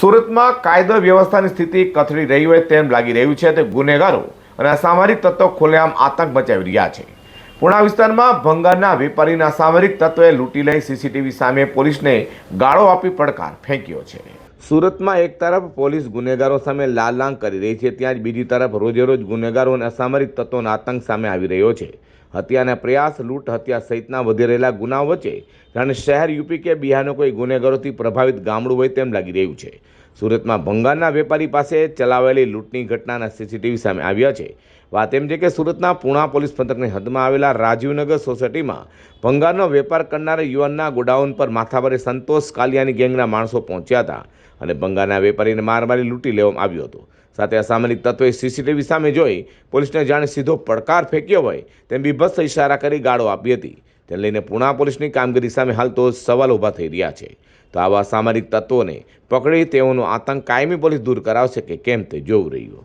સુરતમાં કાયદો વ્યવસ્થાની સ્થિતિ કથળી રહી હોય તેમ લાગી રહ્યું છે તે ગુનેગારો અને અસામરિક તત્વો ખુલ્લેઆમ આતંક મચાવી રહ્યા છે. પૂણા વિસ્તારમાં ભંગારના વેપારીના અસામરિક તત્વોએ લૂંટી લઈ સીસીટીવી સામે પોલીસને ગાળો આપી પડકાર ફેંક્યો છે. સુરતમાં એક તરફ પોલીસ ગુનેગારો સામે લાલાંગ કરી રહી છે, ત્યાં જ બીજી તરફ રોજેરોજ ગુનેગારો અને અસામરિક તત્વોનો આતંક સામે આવી રહ્યો છે. હત્યાના પ્રયાસ, લૂંટ, હત્યા સહિતના વધી રહેલા ગુનાઓ વચ્ચે જાણે શહેર યુપી કે બિહારનો કોઈ ગુનેગારોથી પ્રભાવિત ગામડું હોય તેમ લાગી રહ્યું છે. સુરતમાં ભંગારના વેપારી પાસે ચલાવેલી લૂંટની ઘટનાના સીસીટીવી સામે આવ્યા છે. વાત એમ છે કે સુરતના પૂણા પોલીસ મથકની હદમાં આવેલા રાજીવનગર સોસાયટીમાં ભંગારનો વેપાર કરનારા યુવાનના ગોડાઉન પર માથાભારે સંતોષ કાલિયાની ગેંગના માણસો પહોંચ્યા હતા અને ભંગારના વેપારીને માર મારી લૂંટી લેવામાં આવ્યો હતો. સાથે અસામરિક તત્વોએ સીસીટીવી સામે જોઈ પોલીસને જાણે સીધો પડકાર ફેંક્યો હોય તેમ બીભત્સ ઇશારા કરી ગાળો આપી હતી. તેને લઈને પુણા પોલીસની કામગીરી સામે હાલ તો સવાલ ઊભા થઈ રહ્યા છે. તો આવા અસામરિક તત્વોને પકડી તેઓનો આતંક કાયમી પોલીસ દૂર કરાવશે કે કેમ તે જોવું રહ્યું.